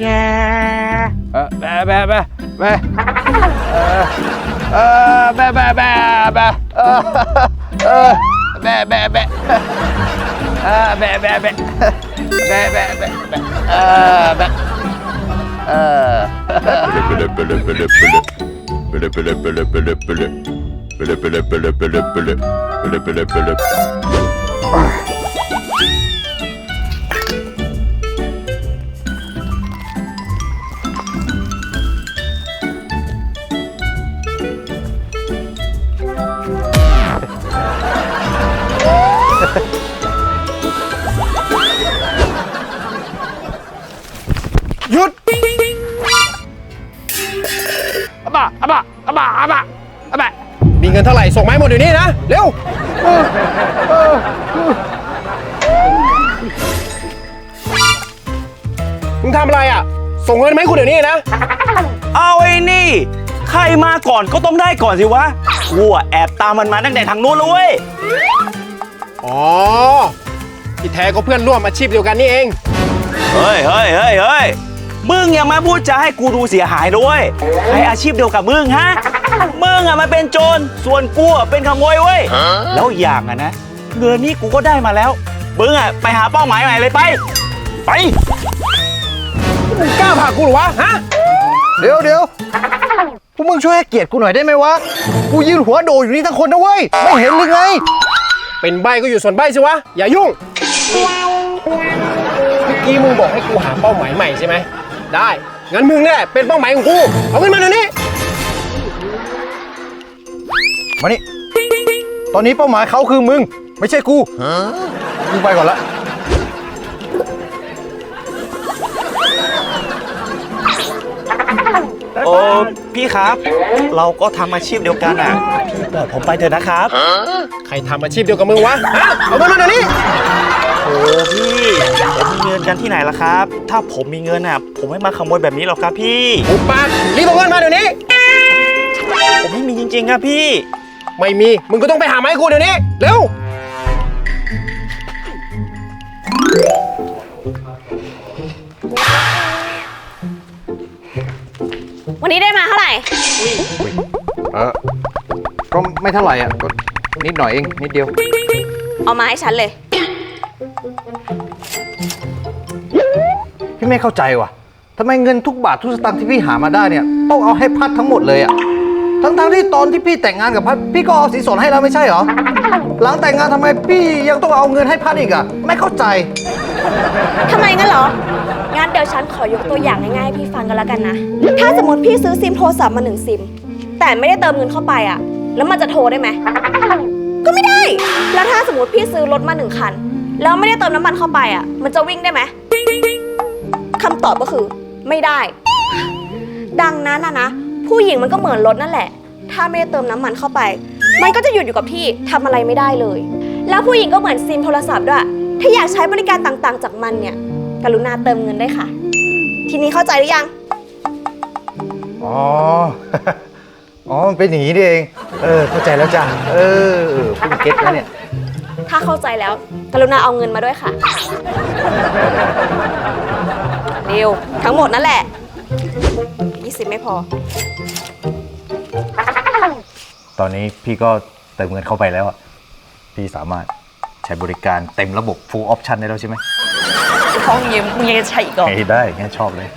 แกเออแบะแบะแบะแบะเออเออแบ หยุดอะบะอะบะอะบะอะบะอะบะมีเงินเท่าไหร่ส่งมาให้หมดเดี๋ยวนี้นะ เร็ว มึงทำอะไรอะ ส่งเงินมาให้กูเดี๋ยวนี้นะ เอาไอ้นี่ ใครมาก่อนก็ต้องได้ก่อนสิวะกูอะแอบตามมันมาตั้งแต่ทางนู้นแล้วเว้ยอ๋อที่แท้ก็เพื่อนร่วมอาชีพเดียวกันนี่เอง เฮ้ยเฮ้ยเฮ้ยเฮ้ย มึงอย่ามาพูดจะให้กูดูเสียหายด้วยใครอาชีพเดียวกับมึงฮะ มึงอะมาเป็นโจร ส่วนกูอะเป็นขโมยเว้ย แล้วอีกอย่างอะนะ เงินนี้กูก็ได้มาแล้ว มึงอะไปหาเป้าหมายใหม่เลยไป ไป มึงกล้าผลักกูเหรอวะ ฮะ เดี๋ยวเดี๋ยวพวกมึงช่วยให้เกียรติกูหน่อยได้ไหมวะ กูยืนหัวโดอยู่นี่ทั้งคนนะเว้ย ไม่เห็นหรือไง เป็นใบก็อยู่ส่วนใบสิวะ อย่ายุ่ง เมื่อกี้มึงบอกให้กูหาเป้าหมายใหม่ใช่ไหม ได้ งั้นมึงเนี่ยเป็นเป้าหมายของกู เอาเงินมาเดี๋ยวนี้ มานี่ ตอนนี้เป้าหมายเขาคือมึง ไม่ใช่กูมึงไปก่อนละ โอ้พี่ครับ เราก็ทำอาชีพเดียวกันอะพี่ปล่อยผมไปเถอะนะครับ ใครทำอาชีพเดียวกับมึงวะฮะเอาเงินมาเดี๋ยวนี้โอ้พี่ผมมีเงินกันที่ไหนล่ะครับ ถ้าผมมีเงินอะ ผมไม่มาขโมยแบบนี้หรอกครับพี่อุปากรีบเอาเงินมาเดี๋ยวนี้ ผมไม่มีจริงๆครับพี่ ไม่มี มึงก็ต้องไปหาไมาให้กูเดี๋ยวนี้ เร็ว วันนี้ได้มาเท่าไหร่ เออก็ไม่เท่าไหร่อะก็นิดหน่อยเองนิดเดียว เอามาให้ฉันเลย พี่ไม่เข้าใจว่ะทำไมเงินทุกบาททุกสตางค์ที่พี่หามาได้เนี่ย ต้องเอาให้พัดทั้งหมดเลยอะทั้งๆที่ตอนที่พี่แต่งงานกับพัดพี่ก็เอาสีสนให้แล้วไม่ใช่เหรอหลังแต่งงานทำไมพี่ยังต้องเอาเงินให้พัดอีกอะ ไม่เข้าใจ ทำไมงั้นเหรอ งั้นเดี๋ยวฉันขอยกตัวอย่างง่ายๆให้พี่ฟังกันแล้วกันนะ ถ้าสมมติพี่ซื้อซิมโทรศัพท์มาหนึ่งซิม แต่ไม่ได้เติมเงินเข้าไปอะแล้วมันจะโทรได้ไหม ก็ไม่ได้ แล้วถ้าสมมติพี่ซื้อรถมาหนึ่งคัน แล้วไม่ได้เติมน้ำมันเข้าไปอะมันจะวิ่งได้ไหมคำตอบก็คือ ไม่ได้ ดังนั้นนะนะ ผู้หญิงมันก็เหมือนรถนั่นแหละ ถ้าไม่ได้เติมน้ำมันเข้าไป มันก็จะหยุดอยู่กับที่ทำอะไรไม่ได้เลย แล้วผู้หญิงก็เหมือนซิมโทรศัพท์ด้วย ถ้าอยากใช้บริการต่างๆ จากมันเนี่ย กรุณาเติมเงินได้วยค่ะ ทีนี้เข้าใจหรือยัง อ๋อ อ๋อ มันเป็นอย่างนี้นี่เอง เออ เข้าใจแล้วจ้ะ เออเออเพิ่งเก็ตแล้วเนี่ย ถ้าเข้าใจแล้ว กรุณาเอาเงินมาด้วยค่ะ เร็ว ทั้งหมดนั่นแหละ 20 ไม่พอ ตอนนี้พี่ก็เติมเงินเข้าไปแล้วอะพี่สามารถ ใช้บริการเต็มระบบ full option ได้แล้วใช่ไหมห้องยืมมึงยังจะใช้อีกเหรอเฮ้ยได้งั้นชอบเลย